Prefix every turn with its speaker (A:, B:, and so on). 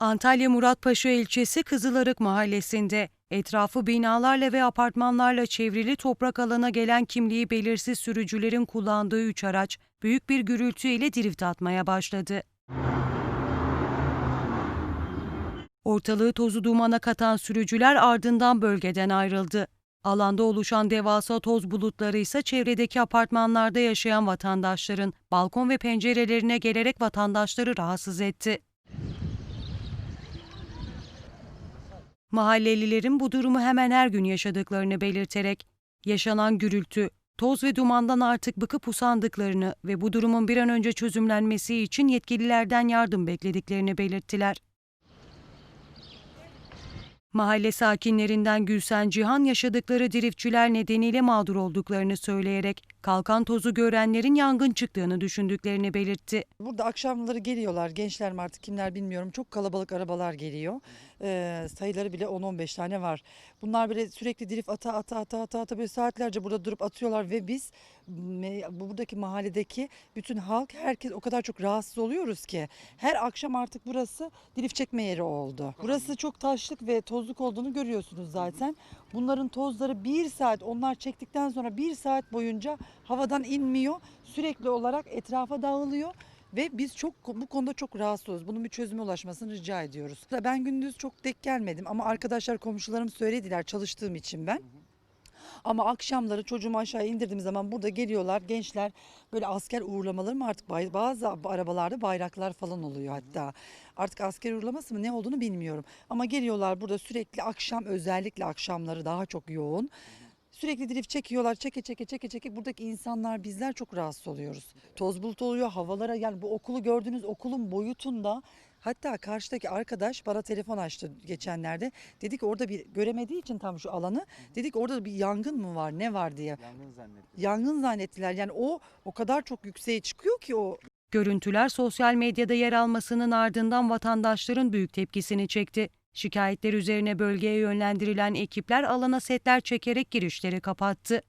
A: Antalya Muratpaşa ilçesi Kızılarık mahallesinde etrafı binalarla ve apartmanlarla çevrili toprak alana gelen kimliği belirsiz sürücülerin kullandığı üç araç büyük bir gürültü ile drift atmaya başladı. Ortalığı tozu dumana katan sürücüler ardından bölgeden ayrıldı. Alanda oluşan devasa toz bulutları ise çevredeki apartmanlarda yaşayan vatandaşların balkon ve pencerelerine gelerek vatandaşları rahatsız etti. Mahallelilerin bu durumu hemen her gün yaşadıklarını belirterek yaşanan gürültü, toz ve dumandan artık bıkıp usandıklarını ve bu durumun bir an önce çözümlenmesi için yetkililerden yardım beklediklerini belirttiler. Mahalle sakinlerinden Gülsen Cihan yaşadıkları driftçiler nedeniyle mağdur olduklarını söyleyerek kalkan tozu görenlerin yangın çıktığını düşündüklerini belirtti.
B: Burada akşamları geliyorlar gençler mi artık kimler bilmiyorum çok kalabalık arabalar geliyor. Ee, sayıları bile 10-15 tane var. Bunlar böyle sürekli drift ata ata ata ata ata böyle saatlerce burada durup atıyorlar ve biz buradaki mahalledeki bütün halk herkes o kadar çok rahatsız oluyoruz ki her akşam artık burası drift çekme yeri oldu. Burası çok taşlık ve tozluk olduğunu görüyorsunuz zaten. Bunların tozları bir saat onlar çektikten sonra bir saat boyunca havadan inmiyor. Sürekli olarak etrafa dağılıyor. Ve biz çok bu konuda çok rahatsızız. Bunun bir çözüme ulaşmasını rica ediyoruz. Ben gündüz çok denk gelmedim ama arkadaşlar komşularım söylediler çalıştığım için ben. Ama akşamları çocuğumu aşağı indirdiğim zaman burada geliyorlar gençler böyle asker uğurlamaları mı artık bazı arabalarda bayraklar falan oluyor hatta. Artık asker uğurlaması mı ne olduğunu bilmiyorum. Ama geliyorlar burada sürekli akşam özellikle akşamları daha çok yoğun. Sürekli drift çekiyorlar çeke çeke çeke çeke buradaki insanlar bizler çok rahatsız oluyoruz. Toz bulut oluyor havalara yani bu okulu gördüğünüz okulun boyutunda hatta karşıdaki arkadaş bana telefon açtı geçenlerde. Dedi ki orada bir göremediği için tam şu alanı dedik orada bir yangın mı var ne var diye.
C: Yangın zannettim.
B: Yangın zannettiler yani o o kadar çok yükseğe çıkıyor ki o
A: Görüntüler sosyal medyada yer almasının ardından vatandaşların büyük tepkisini çekti. Şikayetler üzerine bölgeye yönlendirilen ekipler alana setler çekerek girişleri kapattı.